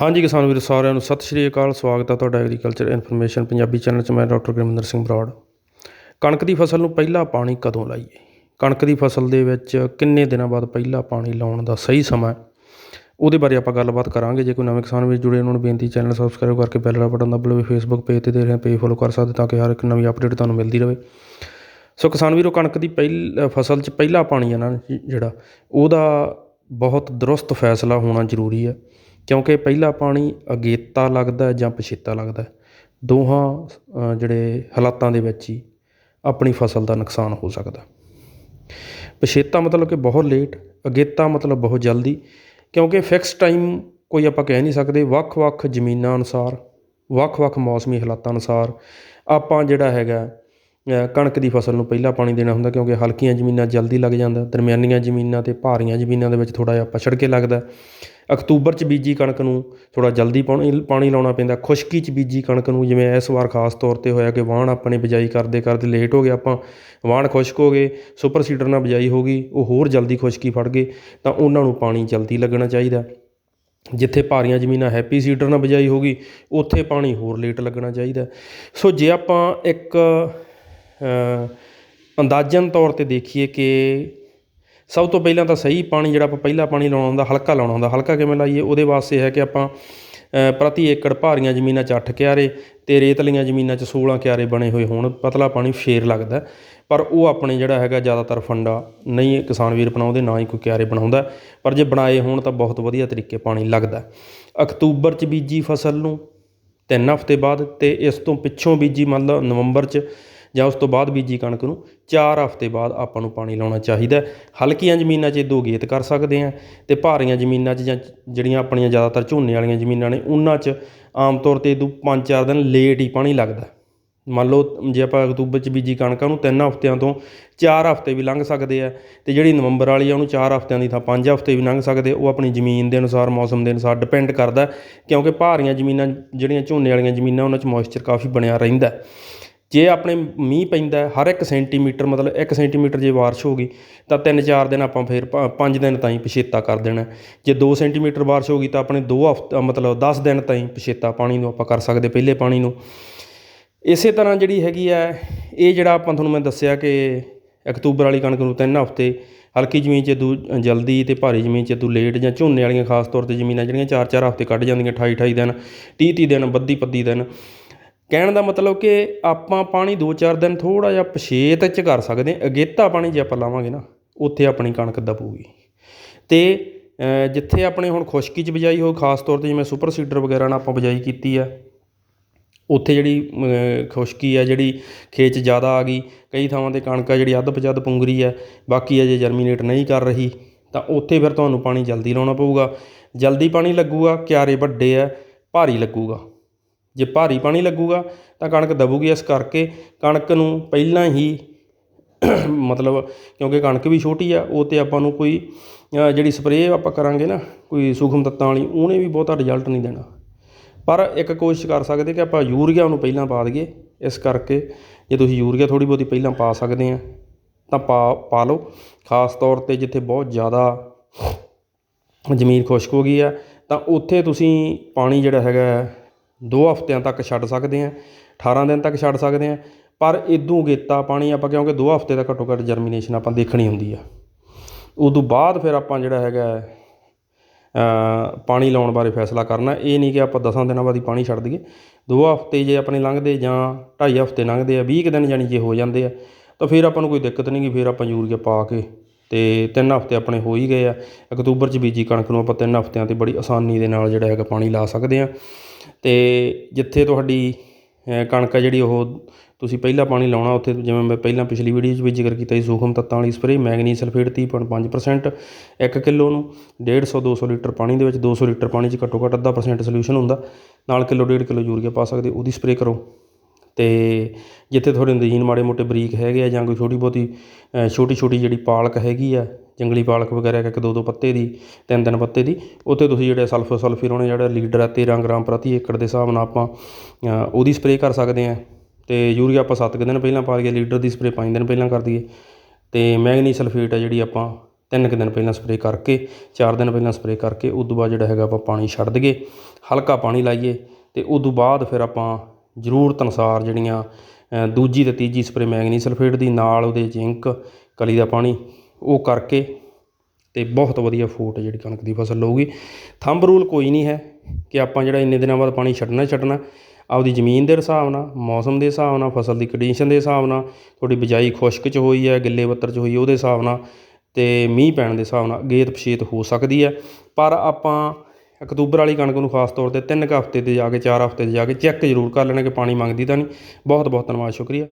ਹਾਂਜੀ ਕਿਸਾਨ ਵੀਰੋ, ਸਾਰਿਆਂ ਨੂੰ ਸਤਿ ਸ਼੍ਰੀ ਅਕਾਲ। ਸਵਾਗਤ ਹੈ ਤੁਹਾਡਾ ਐਗਰੀਕਲਚਰ ਇਨਫੋਰਮੇਸ਼ਨ ਪੰਜਾਬੀ ਚੈਨਲ 'ਚ। ਮੈਂ ਡਾਕਟਰ ਗੁਰਮਿੰਦਰ ਸਿੰਘ ਬਰਾੜ। ਕਣਕ ਦੀ ਫਸਲ ਨੂੰ ਪਹਿਲਾ ਪਾਣੀ ਕਦੋਂ ਲਾਈਏ? ਕਣਕ ਦੀ ਫਸਲ ਦੇ ਵਿੱਚ ਕਿੰਨੇ ਦਿਨਾਂ ਬਾਅਦ ਪਹਿਲਾ ਪਾਣੀ ਲਾਉਣ ਦਾ ਸਹੀ ਸਮਾਂ ਉਹਦੇ ਬਾਰੇ ਆਪਾਂ ਗੱਲਬਾਤ ਕਰਾਂਗੇ। ਜੇ ਕੋਈ ਨਵੇਂ ਕਿਸਾਨ ਵੀਰ ਜੁੜੇ, ਉਹਨਾਂ ਨੂੰ ਬੇਨਤੀ ਚੈਨਲ ਸਬਸਕ੍ਰਾਈਬ ਕਰਕੇ ਬੈਲ ਦਾ ਬਟਨ ਦਬਾ ਲਓ। ਫੇਸਬੁੱਕ ਪੇਜ ਤੇ ਦੇ ਰਹੇ ਪੇਜ ਫੋਲੋ ਕਰ ਸਕਦੇ ਤਾਂ ਕਿ ਹਰ ਇੱਕ ਨਵੀਂ ਅਪਡੇਟ ਤੁਹਾਨੂੰ ਮਿਲਦੀ ਰਹੇ। ਸੋ ਕਿਸਾਨ ਵੀਰੋ, ਕਣਕ ਦੀ ਪਹਿਲ, ਫਸਲ 'ਚ ਪਹਿਲਾ ਪਾਣੀ ਹੈ ਨਾ ਜਿਹੜਾ, ਉਹਦਾ ਬਹੁਤ ਦਰੁਸਤ ਫੈਸਲਾ ਹੋਣਾ ਜ਼ਰੂਰੀ ਹੈ। ਕਿਉਂਕਿ ਪਹਿਲਾ ਪਾਣੀ ਅਗੇਤਾ ਲੱਗਦਾ ਜਾਂ ਪਛੇਤਾ ਲੱਗਦਾ ਦੋਹਾਂ ਜਿਹੜੇ ਹਾਲਾਤਾਂ ਦੇ ਵਿੱਚ ਹੀ ਆਪਣੀ ਫਸਲ ਦਾ ਨੁਕਸਾਨ ਹੋ ਸਕਦਾ। ਪਛੇਤਾ ਮਤਲਬ ਕਿ ਬਹੁਤ ਲੇਟ ਅਗੇਤਾ ਮਤਲਬ ਬਹੁਤ ਜਲਦੀ, ਕਿਉਂਕਿ ਫਿਕਸ ਟਾਈਮ ਕੋਈ ਆਪਾਂ ਕਹਿ ਨਹੀਂ ਸਕਦੇ। ਵੱਖ-ਵੱਖ ਜ਼ਮੀਨਾਂ ਅਨੁਸਾਰ, ਵੱਖ-ਵੱਖ ਮੌਸਮੀ ਹਾਲਾਤਾਂ ਅਨੁਸਾਰ ਆਪਾਂ ਜਿਹੜਾ ਹੈਗਾ ਕਣਕ ਦੀ ਫਸਲ ਨੂੰ ਪਹਿਲਾ ਪਾਣੀ ਦੇਣਾ ਹੁੰਦਾ, ਕਿਉਂਕਿ ਹਲਕੀਆਂ ਜ਼ਮੀਨਾਂ ਜਲਦੀ ਲੱਗ ਜਾਂਦਾ, ਦਰਮਿਆਨੀਆਂ ਜ਼ਮੀਨਾਂ ਤੇ ਭਾਰੀਆਂ ਜ਼ਮੀਨਾਂ ਦੇ ਵਿੱਚ ਥੋੜਾ ਜਿਹਾ ਪਛੜ ਕੇ ਲੱਗਦਾ। ਅਕਤੂਬਰ 'ਚ ਬੀਜੀ ਕਣਕ ਨੂੰ ਥੋੜ੍ਹਾ ਜਲਦੀ ਪਾਉਣੀ, ਪਾਣੀ ਲਾਉਣਾ ਪੈਂਦਾ। ਖੁਸ਼ਕੀ 'ਚ ਬੀਜੀ ਕਣਕ ਨੂੰ, ਜਿਵੇਂ ਇਸ ਵਾਰ ਖਾਸ ਤੌਰ ਤੇ ਹੋਇਆ ਕਿ ਵਾਹਣ ਆਪਣੇ ਬਿਜਾਈ ਕਰਦੇ ਕਰਦੇ ਲੇਟ ਹੋ ਗਏ, ਆਪਾਂ ਵਾਹਣ ਖੁਸ਼ਕ ਹੋ ਗਏ, ਸੁਪਰ ਸੀਡਰ ਨਾਲ ਬਿਜਾਈ ਹੋ ਗਈ, ਉਹ ਹੋਰ ਜਲਦੀ ਖੁਸ਼ਕੀ ਫੜ ਗਏ, ਤਾਂ ਉਹਨਾਂ ਨੂੰ ਪਾਣੀ ਜਲਦੀ ਲੱਗਣਾ ਚਾਹੀਦਾ। ਜਿੱਥੇ ਭਾਰੀਆਂ ਜ਼ਮੀਨਾਂ ਹੈਪੀ ਸੀਡਰ ਨਾਲ ਬਿਜਾਈ ਹੋ ਗਈ, ਉੱਥੇ ਪਾਣੀ ਹੋਰ ਲੇਟ ਲੱਗਣਾ ਚਾਹੀਦਾ। ਸੋ ਜੇ ਆਪਾਂ ਇੱਕ ਅੰਦਾਜ਼ਨ ਤੌਰ ਤੇ ਦੇਖੀਏ ਕਿ ਸਭ ਤੋਂ ਪਹਿਲਾਂ ਤਾਂ ਸਹੀ ਪਾਣੀ ਜਿਹੜਾ ਆਪਾਂ ਪਹਿਲਾ ਪਾਣੀ ਲਾਉਣਾ ਹੁੰਦਾ, ਹਲਕਾ ਲਾਉਣਾ ਹੁੰਦਾ। ਹਲਕਾ ਕਿਵੇਂ ਲਾਈਏ? ਉਹਦੇ ਵਾਸਤੇ ਹੈ ਕਿ ਆਪਾਂ ਪ੍ਰਤੀ ਏਕੜ ਭਾਰੀਆਂ ਜ਼ਮੀਨਾਂ 'ਚ 8 ਕਿਆਰੇ ਤੇ ਰੇਤਲੀਆਂ ਜ਼ਮੀਨਾਂ 'ਚ 16 ਕਿਆਰੇ ਬਣੇ ਹੋਏ ਹੋਣ। ਪਤਲਾ ਪਾਣੀ ਫੇਰ ਲੱਗਦਾ ਪਰ ਉਹ ਆਪਣੇ ਜਿਹੜਾ ਹੈਗਾ ਜ਼ਿਆਦਾਤਰ ਫੰਡਾ ਨਹੀਂ ਕਿਸਾਨ ਵੀਰ ਬਣਾਉਂਦੇ ਨਾ ਹੀ ਕੋਈ ਕਿਆਰੇ ਬਣਾਉਂਦਾ ਪਰ ਜੇ ਬਣਾਏ ਹੋਣ ਤਾਂ ਬਹੁਤ ਵਧੀਆ ਤਰੀਕੇ ਪਾਣੀ ਲੱਗਦਾ ਅਕਤੂਬਰ 'ਚ ਬੀਜੀ ਫਸਲ ਨੂੰ, ਤਿੰਨ ਹਫ਼ਤੇ ਬਾਅਦ ਤੇ ਇਸ ਤੋਂ ਪਿੱਛੋਂ ਬੀਜੀ ਮੰਨ ਲਓ ਨਵੰਬਰ 'ਚ ਜਾਂ ਉਸ ਤੋਂ ਬਾਅਦ ਬੀਜੀ ਕਣਕ ਨੂੰ, ਚਾਰ ਹਫ਼ਤੇ ਬਾਅਦ ਆਪਾਂ ਨੂੰ ਪਾਣੀ ਲਾਉਣਾ ਚਾਹੀਦਾ ਹਲਕੀਆਂ ਜ਼ਮੀਨਾਂ 'ਚ ਇਹ ਦੋ ਗੇਤ ਕਰ ਸਕਦੇ ਹਾਂ ਅਤੇ ਭਾਰੀਆਂ ਜ਼ਮੀਨਾਂ 'ਚ ਜਾਂ ਜਿਹੜੀਆਂ ਆਪਣੀਆਂ ਜ਼ਿਆਦਾਤਰ ਝੋਨੇ ਵਾਲੀਆਂ ਜ਼ਮੀਨਾਂ ਨੇ, ਉਹਨਾਂ 'ਚ ਆਮ ਤੌਰ ਤੇ ਇਦੋਂ 5-4 ਦਿਨ ਲੇਟ ਹੀ ਪਾਣੀ ਲੱਗਦਾ ਮੰਨ ਲਓ ਜੇ ਆਪਾਂ ਅਕਤੂਬਰ 'ਚ ਬੀਜੀ ਕਣਕਾਂ ਨੂੰ ਤਿੰਨ ਹਫ਼ਤਿਆਂ ਤੋਂ ਚਾਰ ਹਫ਼ਤੇ ਵੀ ਲੰਘ ਸਕਦੇ ਆ ਅਤੇ ਜਿਹੜੀ ਨਵੰਬਰ ਵਾਲੀ ਆ ਉਹਨੂੰ ਚਾਰ ਹਫ਼ਤਿਆਂ ਦੀ ਥਾਂ ਪੰਜ ਹਫ਼ਤੇ ਵੀ ਲੰਘ ਸਕਦੇ, ਉਹ ਆਪਣੀ ਜ਼ਮੀਨ ਦੇ ਅਨੁਸਾਰ, ਮੌਸਮ ਦੇ ਅਨੁਸਾਰ ਡਿਪੈਂਡ ਕਰਦਾ ਕਿਉਂਕਿ ਭਾਰੀਆਂ ਜ਼ਮੀਨਾਂ ਜਿਹੜੀਆਂ ਝੋਨੇ ਵਾਲੀਆਂ ਜ਼ਮੀਨਾਂ ਉਹਨਾਂ 'ਚ ਮੋਇਸਚਰ ਕਾਫੀ ਬਣਿਆ ਰਹਿੰਦਾ ਜੇ ਆਪਣੇ ਮੀਂਹ ਪੈਂਦਾ ਹਰ ਇੱਕ ਸੈਂਟੀਮੀਟਰ, ਮਤਲਬ ਇੱਕ ਸੈਂਟੀਮੀਟਰ ਜੇ ਬਾਰਿਸ਼ ਹੋ ਗਈ, ਤਾਂ 3-4 ਦਿਨ ਆਪਾਂ ਫਿਰ ਪੰਜ ਦਿਨ ਤਾਈਂ ਪਛੇਤਾ ਕਰ ਦੇਣਾ ਜੇ 2 ਸੈਂਟੀਮੀਟਰ ਬਾਰਿਸ਼ ਹੋ ਗਈ, ਤਾਂ ਆਪਣੇ 2 ਹਫ਼ਤਾ ਮਤਲਬ 10 ਦਿਨ ਤਾਈਂ ਪਛੇਤਾ ਪਾਣੀ ਨੂੰ ਆਪਾਂ ਕਰ ਸਕਦੇ, ਪਹਿਲੇ ਪਾਣੀ ਨੂੰ। ਇਸੇ ਤਰ੍ਹਾਂ ਜਿਹੜੀ ਹੈਗੀ ਆ ਇਹ ਜਿਹੜਾ ਆਪਾਂ ਤੁਹਾਨੂੰ ਮੈਂ ਦੱਸਿਆ ਕਿ ਅਕਤੂਬਰ ਵਾਲੀ ਕਣਕ ਨੂੰ ਤਿੰਨ ਹਫ਼ਤੇ, ਹਲਕੀ ਜ਼ਮੀਨ 'ਚ ਦੂ, ਜਲਦੀ ਤੇ ਭਾਰੀ ਜ਼ਮੀਨ 'ਚ ਦੂ ਲੇਟ ਜਾਂ ਝੋਨੇ ਵਾਲੀਆਂ, ਖਾਸ ਤੌਰ ਤੇ ਜ਼ਮੀਨਾਂ ਜਿਹੜੀਆਂ 4-4 ਹਫ਼ਤੇ ਕੱਢ ਜਾਂਦੀਆਂ 28-28 ਦਿਨ 30-30 ਦਿਨ ਬੱਦੀ ਪੱਦੀ ਦਿਨ। ਕਹਿਣ ਦਾ ਮਤਲਬ ਕਿ ਆਪਾਂ ਪਾਣੀ 2-4 ਦਿਨ ਥੋੜ੍ਹਾ ਜਿਹਾ ਪਛੇਤ ਚ ਕਰ ਸਕਦੇ ਅਗੇਤਾ ਪਾਣੀ ਜੇ ਆਪਾਂ ਲਾਵਾਂਗੇ ਨਾ, ਉੱਥੇ ਆਪਣੀ ਕਣਕ ਦਬੂਗੀ। ਅਤੇ ਜਿੱਥੇ ਆਪਣੇ ਹੁਣ ਖੁਸ਼ਕੀ ਚ ਬਿਜਾਈ ਹੋ ਖਾਸ ਤੌਰ ਤੇ ਜਿਵੇਂ ਸੁਪਰ ਸੀਡਰ ਵਗੈਰਾ ਨਾਲ ਆਪਾਂ ਬਿਜਾਈ ਕੀਤੀ ਆ, ਉੱਥੇ ਜਿਹੜੀ ਖੁਸ਼ਕੀ ਆ, ਜਿਹੜੀ ਖੇਤ 'ਚ ਜ਼ਿਆਦਾ ਆ ਗਈ, ਕਈ ਥਾਵਾਂ ਤੇ ਕਣਕ ਆ ਜਿਹੜੀ ਅੱਧ ਪਜੱਧ ਪੁੰਗਰੀ ਆ, ਬਾਕੀ ਅਜੇ ਜਰਮੀਨੇਟ ਨਹੀਂ ਕਰ ਰਹੀ, ਤਾਂ ਉੱਥੇ ਫਿਰ ਤੁਹਾਨੂੰ ਪਾਣੀ ਜਲਦੀ ਲਾਉਣਾ ਪਊਗਾ। ਜਲਦੀ ਪਾਣੀ ਲੱਗੂਗਾ, ਕਿਆਰੇ ਵੱਡੇ ਆ, ਭਾਰੀ ਲੱਗੂਗਾ। ਜੇ ਭਾਰੀ ਪਾਣੀ ਲੱਗੂਗਾ ਤਾਂ ਕਣਕ ਦਬੂਗੀ ਇਸ ਕਰਕੇ। ਕਣਕ ਨੂੰ ਪਹਿਲਾਂ ਹੀ ਮਤਲਬ ਕਿਉਂਕਿ ਕਣਕ ਵੀ ਛੋਟੀ ਆ, ਉਹ ਤੇ ਆਪਾਂ ਨੂੰ ਕੋਈ ਜਿਹੜੀ ਸਪਰੇਅ ਆਪਾਂ ਕਰਾਂਗੇ ਨਾ, ਕੋਈ ਸੂਖਮ ਤੱਤਾਂ ਵਾਲੀ, ਉਹਨੇ ਵੀ ਬਹੁਤਾ ਰਿਜ਼ਲਟ ਨਹੀਂ ਦੇਣਾ। ਪਰ ਇੱਕ ਕੋਸ਼ਿਸ਼ ਕਰ ਸਕਦੇ ਕਿ ਆਪਾਂ ਯੂਰੀਆ ਨੂੰ ਪਹਿਲਾਂ ਪਾ ਦਈਏ। ਇਸ ਕਰਕੇ ਜੇ ਤੁਸੀਂ ਯੂਰੀਆ ਥੋੜ੍ਹੀ ਬਹੁਤੀ ਪਹਿਲਾਂ ਪਾ ਸਕਦੇ ਆ, ਤਾਂ ਪਾ ਪਾ ਲਓ। ਖਾਸ ਤੌਰ ਤੇ ਜਿੱਥੇ ਬਹੁਤ ਜ਼ਿਆਦਾ ਜ਼ਮੀਨ ਖੁਸ਼ਕ ਹੋ ਗਈ ਆ, ਤਾਂ ਉੱਥੇ ਤੁਸੀਂ ਪਾਣੀ ਜਿਹੜਾ ਹੈਗਾ ਦੋ ਹਫ਼ਤਿਆਂ ਤੱਕ ਛੱਡ ਸਕਦੇ ਹਾਂ, ਅਠਾਰਾਂ ਦਿਨ ਤੱਕ ਛੱਡ ਸਕਦੇ ਹਾਂ, ਪਰ ਇਦੋਂ ਗੇਤਾ ਪਾਣੀ ਆਪਾਂ ਕਿਉਂਕਿ ਦੋ ਹਫ਼ਤੇ ਦਾ ਘੱਟੋ ਘੱਟ ਜਰਮੀਨੇਸ਼ਨ ਆਪਾਂ ਦੇਖਣੀ ਹੁੰਦੀ ਆ। ਉਦੋਂ ਬਾਅਦ ਫਿਰ ਆਪਾਂ ਜਿਹੜਾ ਹੈਗਾ ਪਾਣੀ ਲਾਉਣ ਬਾਰੇ ਫੈਸਲਾ ਕਰਨਾ, ਇਹ ਨਹੀਂ ਕਿ ਆਪਾਂ 10 ਦਿਨਾਂ ਬਾਅਦ ਹੀ ਪਾਣੀ ਛੱਡ ਦਈਏ। ਦੋ ਹਫ਼ਤੇ ਜੇ ਆਪਣੇ ਲੰਘਦੇ ਜਾਂ ਢਾਈ ਹਫ਼ਤੇ ਲੰਘਦੇ ਆ 20 ਕੁ ਦਿਨ ਜਾਣੀ ਜੇ ਹੋ ਜਾਂਦੇ ਆ, ਤਾਂ ਫਿਰ ਆਪਾਂ ਨੂੰ ਕੋਈ ਦਿੱਕਤ ਨਹੀਂ ਗੀ ਫਿਰ ਆਪਾਂ ਯੂਰੀਆ ਪਾ ਕੇ ਅਤੇ ਤਿੰਨ ਹਫ਼ਤੇ ਆਪਣੇ ਹੋ ਹੀ ਗਏ ਆ। ਅਕਤੂਬਰ 'ਚ ਬੀਜੀ ਕਣਕ ਨੂੰ ਆਪਾਂ ਤਿੰਨ ਹਫ਼ਤਿਆਂ ਤੇ ਬੜੀ ਆਸਾਨੀ ਦੇ ਨਾਲ ਜਿਹੜਾ ਹੈਗਾ ਪਾਣੀ ਲਾ ਸਕਦੇ ਹਾਂ ਅਤੇ ਜਿੱਥੇ ਤੁਹਾਡੀ ਕਣਕ ਆ ਜਿਹੜੀ ਉਹ ਤੁਸੀਂ ਪਹਿਲਾਂ ਪਾਣੀ ਲਾਉਣਾ, ਉੱਥੇ ਜਿਵੇਂ ਮੈਂ ਪਹਿਲਾਂ ਪਿਛਲੀ ਵੀਡੀਓ 'ਚ ਵੀ ਜ਼ਿਕਰ ਕੀਤਾ ਸੀ, ਸੂਖਮ ਤੱਤਾਂ ਵਾਲੀ ਸਪਰੇਅ ਮੈਗਨੀ ਸਲਫੇਟ 30.5% 1 ਕਿਲੋ ਨੂੰ 150 200 ਲੀਟਰ ਪਾਣੀ ਦੇ ਵਿੱਚ 200 ਲੀਟਰ ਪਾਣੀ 'ਚ ਘੱਟੋ ਘੱਟ ਅੱਧਾ ਪਰਸੈਂਟ ਸੋਲੂਸ਼ਨ ਹੁੰਦਾ। ਨਾਲ ਕਿਲੋ, ਡੇਢ ਕਿਲੋ ਯੂਰੀਆ ਪਾ ਸਕਦੇ, ਉਹਦੀ ਸਪਰੇਅ ਕਰੋ। ਅਤੇ ਜਿੱਥੇ ਤੁਹਾਡੇ ਨਦੀਨ ਮਾੜੇ ਮੋਟੇ ਬਰੀਕ ਹੈਗੇ ਆ ਜਾਂ ਕੋਈ ਛੋਟੀ ਬਹੁਤੀ ਛੋਟੀ ਛੋਟੀ ਜਿਹੜੀ ਪਾਲਕ ਹੈਗੀ ਆ, ਜੰਗਲੀ ਪਾਲਕ ਵਗੈਰਾ ਇੱਕ ਇੱਕ ਦੋ ਦੋ ਪੱਤੇ ਦੀ, ਤਿੰਨ ਤਿੰਨ ਪੱਤੇ ਦੀ, ਉੱਥੇ ਤੁਸੀਂ ਜਿਹੜੇ ਸਲਫਰ ਸਲਫਿਰੋਨ ਜਿਹੜਾ ਲੀਡਰ ਆ 13 ਗ੍ਰਾਮ ਪ੍ਰਤੀ ਏਕੜ ਦੇ ਹਿਸਾਬ ਨਾਲ ਆਪਾਂ ਉਹਦੀ ਸਪਰੇਅ ਕਰ ਸਕਦੇ ਹਾਂ ਅਤੇ ਯੂਰੀਆ ਆਪਾਂ ਸੱਤ ਕੁ ਦਿਨ ਪਹਿਲਾਂ ਪਾ ਲਈਏ, ਲੀਡਰ ਦੀ ਸਪਰੇਅ ਪੰਜ ਦਿਨ ਪਹਿਲਾਂ ਕਰ ਦਈਏ। ਤੇ ਮੈਗਨੀ ਸਲਫੇਟ ਆ ਜਿਹੜੀ ਆਪਾਂ ਤਿੰਨ ਕੁ ਦਿਨ ਪਹਿਲਾਂ ਸਪਰੇਅ ਕਰਕੇ, ਚਾਰ ਦਿਨ ਪਹਿਲਾਂ ਸਪਰੇਅ ਕਰਕੇ, ਉਸ ਤੋਂ ਬਾਅਦ ਜਿਹੜਾ ਹੈਗਾ ਆਪਾਂ ਪਾਣੀ ਛੱਡ ਦਈਏ, ਹਲਕਾ ਪਾਣੀ ਲਾਈਏ ਅਤੇ ਉਸ ਤੋਂ ਬਾਅਦ ਫਿਰ ਆਪਾਂ ਜ਼ਰੂਰਤ ਅਨੁਸਾਰ ਜਿਹੜੀਆਂ ਦੂਜੀ ਅਤੇ ਤੀਜੀ ਸਪਰੇਅ ਮੈਂਗਨੀ ਸਲਫੇਟ ਦੀ, ਨਾਲ ਉਹਦੇ ਜ਼ਿੰਕ ਕਲੀ ਦਾ ਪਾਣੀ, ਉਹ ਕਰਕੇ ਅਤੇ ਬਹੁਤ ਵਧੀਆ ਫੂਟ ਜਿਹੜੀ ਕਣਕ ਦੀ ਫਸਲ ਲਊਗੀ। ਥੰਬ ਰੂਲ ਕੋਈ ਨਹੀਂ ਹੈ ਕਿ ਆਪਾਂ ਜਿਹੜਾ ਇੰਨੇ ਦਿਨਾਂ ਬਾਅਦ ਪਾਣੀ ਛੱਡਣਾ ਹੀ ਛੱਡਣਾ। ਆਪਦੀ ਜ਼ਮੀਨ ਦੇ ਹਿਸਾਬ ਨਾਲ, ਮੌਸਮ ਦੇ ਹਿਸਾਬ ਨਾਲ, ਫਸਲ ਦੀ ਕੰਡੀਸ਼ਨ ਦੇ ਹਿਸਾਬ ਨਾਲ, ਤੁਹਾਡੀ ਬਿਜਾਈ ਖੁਸ਼ਕ 'ਚ ਹੋਈ ਹੈ, ਗਿੱਲੇ ਬੱਤਰ 'ਚ ਹੋਈ, ਉਹਦੇ ਹਿਸਾਬ ਨਾਲ ਅਤੇ ਮੀਂਹ ਪੈਣ ਦੇ ਹਿਸਾਬ ਨਾਲ ਗੇਤ ਪਛੇਤ ਹੋ ਸਕਦੀ ਹੈ। ਪਰ ਆਪਾਂ ਅਕਤੂਬਰ ਵਾਲੀ ਕਣਕ ਨੂੰ ਖਾਸ ਤੌਰ ਤੇ ਤਿੰਨ ਕੁ ਹਫ਼ਤੇ ਤੇ ਜਾ ਕੇ ਚਾਰ ਹਫ਼ਤੇ ਤੇ ਜਾ ਕੇ ਚੈੱਕ ਜ਼ਰੂਰ ਕਰ ਲੈਣਾ ਕਿ ਪਾਣੀ ਮੰਗਦੀ ਤਾਂ ਨਹੀਂ। ਬਹੁਤ ਬਹੁਤ ਧੰਨਵਾਦ, ਸ਼ੁਕਰੀਆ।